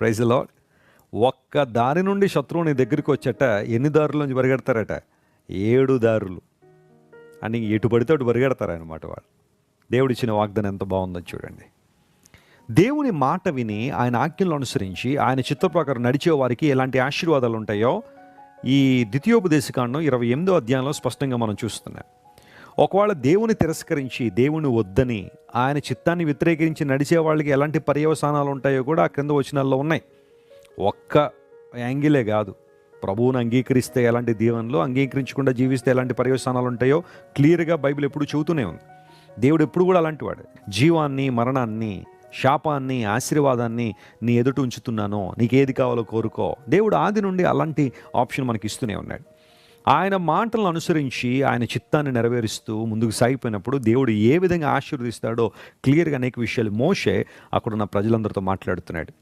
ప్రైజ్లో ఒక్క దారి నుండి శత్రువు నీ దగ్గరికి వచ్చేట ఎన్ని దారుల నుంచి పరిగెడతారట ఏడు దారులు. అని ఎటు పడితే అటు పరిగెడతారనమాట వాళ్ళు. దేవుడిచ్చిన వాగ్దానం ఎంత బాగుందో చూడండి. దేవుని మాట విని ఆయన ఆజ్ఞలను అనుసరించి ఆయన చిత్ర ప్రకారం నడిచే వారికి ఎలాంటి ఆశీర్వాదాలు ఉంటాయో ఈ ద్వితీయోపదేశకాండం ఇరవై ఎనిమిదో అధ్యాయంలో స్పష్టంగా మనం చూస్తున్నాం. ఒకవేళ దేవుని తిరస్కరించి దేవుని వద్దని ఆయన చిత్తాన్ని వ్యతిరేకించి నడిచే వాళ్ళకి ఎలాంటి పర్యవసానాలు ఉంటాయో కూడా ఆ క్రింద వచనాల్లో ఉన్నాయి. ఒక్క యాంగిలే కాదు. ప్రభువుని అంగీకరిస్తే ఎలాంటి దీవెనలు అంగీకరించకుండా జీవిస్తే ఎలాంటి పర్యవసానాలు ఉంటాయో క్లియర్గా బైబిల్ ఎప్పుడు చెబుతూనే ఉంది. దేవుడు ఎప్పుడు కూడా అలాంటి వాడు. జీవాన్ని మరణాన్ని శాపాన్ని ఆశీర్వాదాన్ని నీ ఎదుట ఉంచుతున్నానో నీకేది కావాలో కోరుకో. దేవుడు ఆది నుండి అలాంటి ఆప్షన్ మనకి ఇస్తూనే ఉన్నాడు. ఆయన మాటలను అనుసరించి ఆయన చిత్తాన్ని నెరవేరుస్తూ ముందుకు సాగిపోయినప్పుడు దేవుడు ఏ విధంగా ఆశీర్వదిస్తాడో క్లియర్గా అనేక విషయాలు మోసే అక్కడున్న ప్రజలందరితో మాట్లాడుతున్నాడు.